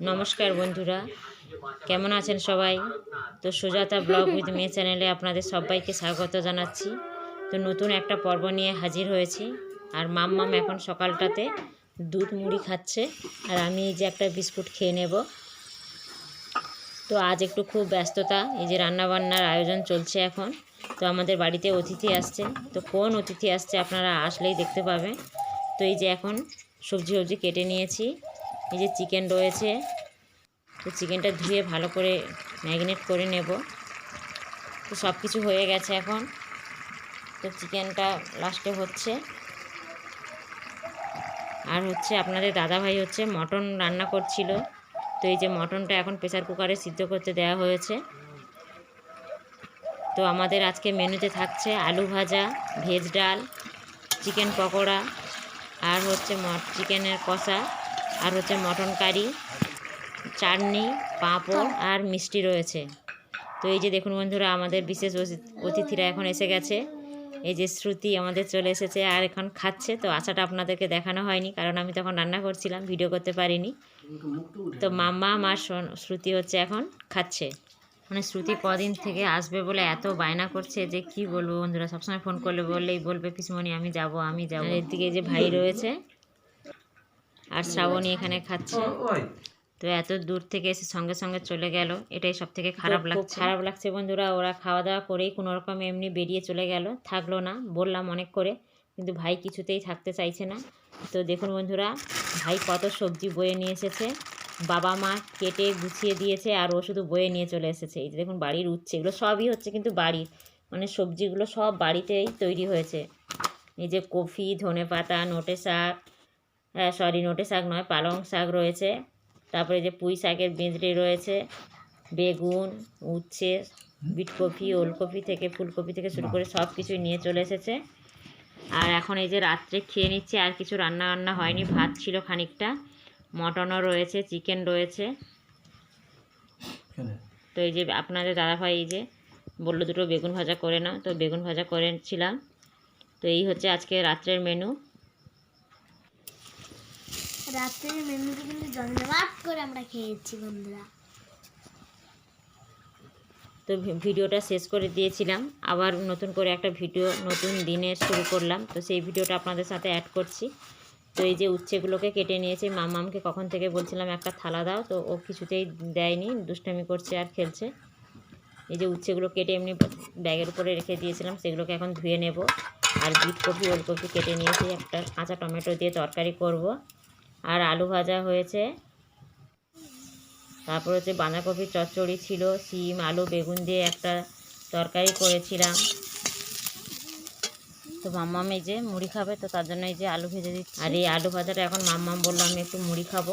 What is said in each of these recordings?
নমস্কার বন্ধুরা। কেমন আছেন সবাই? তো সুজাতা ব্লগ উইথ মে চ্যানেলে আপনাদের সবাইকে স্বাগত জানাচ্ছি। তো নতুন একটা পর্ব নিয়ে হাজির হয়েছি। আর মাম মাম এখন সকালটাতে দুধ মুড়ি খাচ্ছে। আর আমি এই যে একটা বিস্কুট খেয়ে নেব। তো আজ একটু খুব ব্যস্ততা। এই যে রান্নাবান্নার আয়োজন চলছে এখন। তো আমাদের বাড়িতে অতিথি আসছে তো কোন অতিথি আসছে আপনারা আসলেই দেখতে পাবেন তো এই যে এখন সবজি সবজি কেটে নিয়েছি। এই যে চিকেন রয়েছে, তো চিকেনটা ধুয়ে ভালো করে ম্যাগনেট করে নেব। তো সব কিছু হয়ে গেছে এখন। তো চিকেনটা লাস্টে হচ্ছে। আর হচ্ছে আপনাদের দাদাভাই হচ্ছে মটন রান্না করছিল। তো এই যে মটনটা এখন প্রেসার কুকারে সিদ্ধ করতে দেওয়া হয়েছে। তো আমাদের আজকে মেনুতে থাকছে আলু ভাজা, ভেজ ডাল, চিকেন পকোড়া, আর হচ্ছে চিকেনের কষা। আর হচ্ছে মটন কারি, চাটনি, পাঁপড় আর মিষ্টি রয়েছে। তো এই যে দেখুন বন্ধুরা, আমাদের বিশেষ অতিথিরা এখন এসে গেছে। এই যে শ্রুতি আমাদের চলে এসেছে আর এখন খাচ্ছে। তো আশাটা আপনাদেরকে দেখানো হয়নি, কারণ আমি তখন রান্না করছিলাম, ভিডিও করতে পারিনি। তো মাম্মা, আমার শ্রুতি হচ্ছে এখন খাচ্ছে। মানে শ্রুতি কদিন থেকে আসবে বলে এত বায়না করছে যে কি বলব বন্ধুরা, সবসময় ফোন করলে বললেই বলবে, পিসমণি, আমি যাব, আমি যাব। এর দিকে যে ভাই রয়েছে আর শ্রাবণী এখানে খাচ্ছে। তো এত দূর থেকে এসে সঙ্গে সঙ্গে চলে গেল। এটাই সব থেকে খারাপ লাগছে। খারাপ লাগছে বন্ধুরা। ওরা খাওয়া দাওয়া করেই কোনো রকম এমনি বেরিয়ে চলে গেল। থাকল না বললাম অনেক করে। কিন্তু ভাই কিছুতেই থাকতে চাইছে না। তো দেখুন বন্ধুরা ভাই কত সবজি বয়ে নিয়ে এসেছে। বাবা মা কেটে গুছিয়ে দিয়েছে আর ও শুধু বয়ে নিয়ে চলে এসেছে। এই যে দেখুন বাড়ির উচ্ছে এগুলো সবই হচ্ছে কিন্তু বাড়ির। মানে সবজিগুলো সব বাড়িতেই তৈরি হয়েছে। এই যে কফি ধনে পাতা নোটে শাক সরি নোটে শাক নয় পালং শাক রয়েছে। তারপরে যে পুঁই শাকের বেঁচড়ে রয়েছে বেগুন উচ্ছে বিটকপি ওলকপি থেকে ফুলকপি থেকে শুরু করে সব কিছুই নিয়ে চলে এসেছে। আর এখন এই যে রাত্রে খেয়ে নিচ্ছে আর কিছু রান্না বান্না হয়নি ভাত ছিল খানিকটা। মটনও রয়েছে চিকেন রয়েছে। তো এই যে আপনাদের দাদাভাই এই যে বলল দুটো বেগুন ভাজা করে না তো বেগুন ভাজা করেছিলাম। তো এই হচ্ছে আজকে রাত্রের মেনু। রাত্রের মেনুতে কিন্তু জমজমাট করে আমরা খেয়েছি বন্ধুরা। তো ভিডিওটা শেষ করে দিয়েছিলাম। আবার নতুন করে একটা ভিডিও নতুন দিনে শুরু করলাম। তো সেই ভিডিওটা আপনাদের সাথে অ্যাড করছি। তো এই যে উচ্ছেগুলোকে কেটে নিয়েছি, মামামকে কখন থেকে বলছিলাম, একটা থালা দাও। তো ও কিছুতেই দেয়নি, দুষ্টামি করছে আর খেলছে। এই যে উচ্ছেগুলো কেটে এমনি ব্যাগের উপরে রেখে দিয়েছিলাম, সেগুলোকে এখন ধুয়ে নেব। আর বিট কপি, ওলকপি কেটে নিয়েছি। একটা কাঁচা টমেটো দিয়ে তরকারি করব। আর আলু ভাজা হয়েছে। তারপর হচ্ছে বাঁধাকপির চচ্চড়ি ছিল শিম আলু বেগুন দিয়ে একটা তরকারি করেছিলাম। তো মাম্মাম এই যে মুড়ি খাবে তো তার জন্য এই যে আলু ভেজে দিচ্ছি। আর এই আলু ভাজাটা এখন মাম্মাম বলল আমি একটু মুড়ি খাব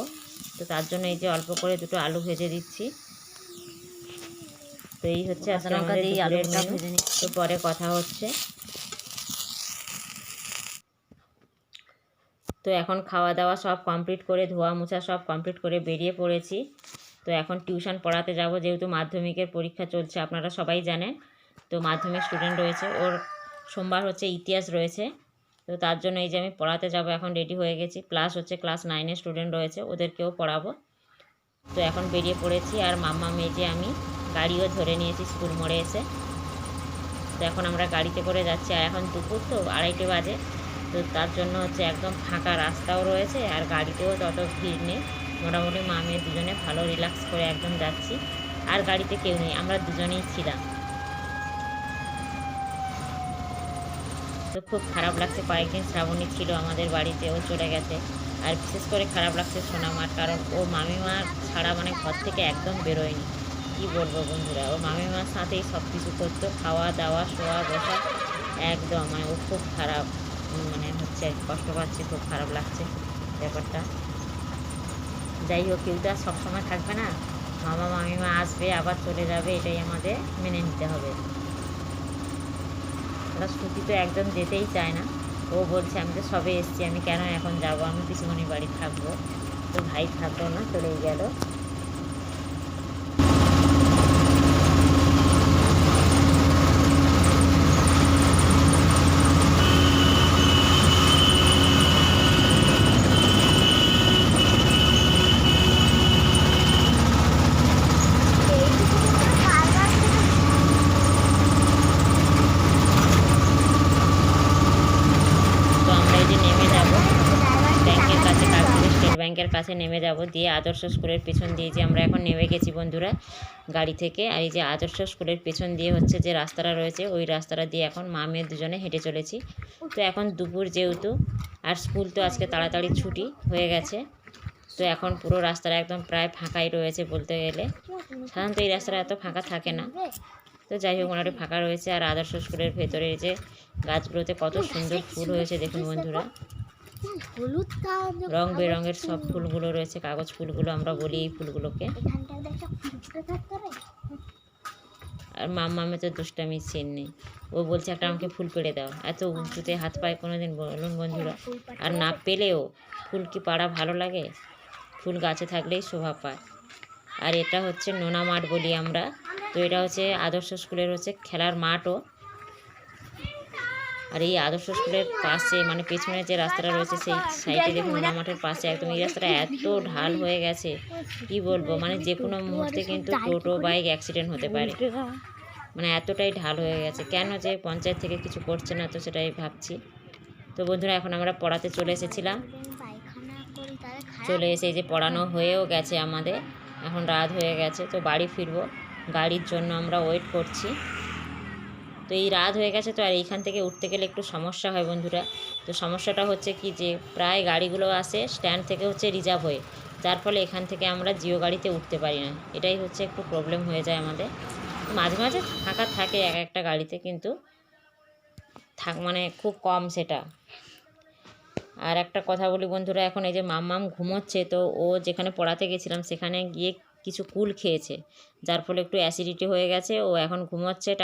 তো তার জন্য এই যে অল্প করে দুটো আলু ভেজে দিচ্ছি। তো এই হচ্ছে আসলে আমাদের এই আলুটা ভেজে নিচ্ছি। তো পরে কথা হচ্ছে। তো এখন খাওয়া দাওয়া সব কমপ্লিট করে ধোয়া মোছা সব কমপ্লিট করে বেরিয়ে পড়েছি। তো এখন টিউশন পড়াতে যাব, যেহেতু মাধ্যমিকের পরীক্ষা চলছে, আপনারা সবাই জানেন। তো মাধ্যমিক স্টুডেন্ট রয়েছে, ওর সোমবার হচ্ছে ইতিহাস রয়েছে। তো তার জন্য এই যে আমি পড়াতে যাব, এখন রেডি হয়ে গেছি। প্লাস হচ্ছে ক্লাস নাইনের স্টুডেন্ট রয়েছে, ওদেরকেও পড়াবো। তো এখন বেরিয়ে পড়েছি, আর মাম্মা মেজে আমি, গাড়িও ধরে নিয়েছি স্কুল মোড়ে এসে। তো এখন আমরা গাড়িতে করে যাচ্ছি, আর এখন দুপুর তো আড়াইটে বাজে। তো তার জন্য হচ্ছে একদম ফাঁকা রাস্তাও রয়েছে আর গাড়িতেও তত ভিড় নেই। মোটামুটি মামিয়ে দুজনে ভালো রিল্যাক্স করে একদম যাচ্ছি। আর গাড়িতে কেউ নেই, আমরা দুজনেই ছিলাম। তো খুব খারাপ লাগছে, কয়েকদিন শ্রাবণী ছিল আমাদের বাড়িতে, ও চলে গেছে। আর বিশেষ করে খারাপ লাগছে সোনামার, কারণ ও মামিমা ছাড়া মানে ঘর থেকে একদম বেরোয়নি। কি বলব বন্ধুরা, ও মামিমার সাথেই সব কিছু করতো খাওয়া দাওয়া শোয়া বসা একদম মানে ও খুব খারাপ। মানে হচ্ছে কষ্ট পাচ্ছে, খুব খারাপ লাগছে ব্যাপারটা। যাই হোক, কেউ তো আর সবসময় থাকবে না। মামা, মামিমা আসবে, আবার চলে যাবে, এটাই আমাদের মেনে নিতে হবে। ওরা শ্রুতি তো একদম যেতেই চায় না। ও বলছে, আমি তো সবে এসছি, আমি কেন এখন যাব? আমি পিসিমণির বাড়ি থাকব। তো ভাই থাকল না, চলেই গেল। ব্যাংকের কাছে নেমে যাব, দিয়ে আদর্শ স্কুলের পেছন দিয়ে যে আমরা এখন নেমে গেছি বন্ধুরা গাড়ি থেকে, আর এই যে আদর্শ স্কুলের পেছন দিয়ে হচ্ছে যে রাস্তাটা রয়েছে, ওই রাস্তাটা দিয়ে এখন মা মেয়ে দুজনে হেঁটে চলেছি। তো এখন দুপুর যেহেতু, আর স্কুল তো আজকে তাড়াতাড়ি ছুটি হয়ে গেছে, তো এখন পুরো রাস্তাটা একদম প্রায় ফাঁকাই রয়েছে বলতে গেলে। সাধারণত এই রাস্তাটা এত ফাঁকা থাকে না। তো যাই হোক, মোটামুটি ফাঁকা রয়েছে, আর আদর্শ স্কুলের ভেতরে যে গাছগুলোতে কত সুন্দর ফুল হয়েছে দেখুন বন্ধুরা। রং বেরঙের সব ফুলগুলো রয়েছে কাগজ ফুলগুলো আমরা বলি এই ফুলগুলোকে। আর মাম্মামে তো দুষ্টামি সিন নেই ও বলছে একটা আমাকে ফুল পেড়ে দাও। এত উঁচুতে হাত পায় কোনো দিন বলুন বন্ধুরা আর না পেলেও ফুল কি পাড়া ভালো লাগে? ফুল গাছে থাকলেই শোভা পায়। আর এটা হচ্ছে নোনা মাঠ বলি আমরা। তো এটা হচ্ছে আদর্শ স্কুলের হচ্ছে খেলার মাঠও। আর এই আদর্শ স্কুলের পাশে মানে পেছনে যে রাস্তাটা রয়েছে, সেই সাইডে দেখুন মাঠের পাশে একদম এই রাস্তাটা এত ঢাল হয়ে গেছে। কি বলব? মানে যে কোনো মুহূর্তে কিন্তু টোটো, বাইক অ্যাক্সিডেন্ট হতে পারে। মানে এতটাই ঢাল হয়ে গেছে। কেন যে পঞ্চায়েত থেকে কিছু করছে না, তো সেটাই ভাবছি। তো বন্ধুরা, এখন আমরা পড়াতে চলে এসেছিলাম। চলে এসে যে পড়ানো হয়েও গেছে আমাদের। এখন রাত হয়ে গেছে, তো বাড়ি ফিরবো। গাড়ির জন্য আমরা ওয়েট করছি। এই রাত হয়ে গেছে তো আর এইখান থেকে উঠতে গেলে একটু সমস্যা হয় বন্ধুরা। তো সমস্যাটা হচ্ছে কি যে প্রায় গাড়িগুলো আসে স্ট্যান্ড থেকে হচ্ছে রিজার্ভ হয়ে। যার ফলে এখান থেকে আমরা জিও গাড়িতে উঠতে পারি না। এটাই হচ্ছে একটু প্রবলেম হয়ে যায় আমাদের। মাঝে মাঝে ফাঁকা থাকে এক একটা গাড়িতে কিন্তু। থাক মানে খুব কম সেটা। আর একটা কথা বলি বন্ধুরা, এখন এই যে মাম্মাম ঘুমোচ্ছে তো ও যেখানে পড়াতে গেছিলাম সেখানে গিয়ে কিছু কুল খেয়েছে। যার ফলে একটু অ্যাসিডিটি হয়ে গেছে, ও এখন ঘুমোচ্ছে।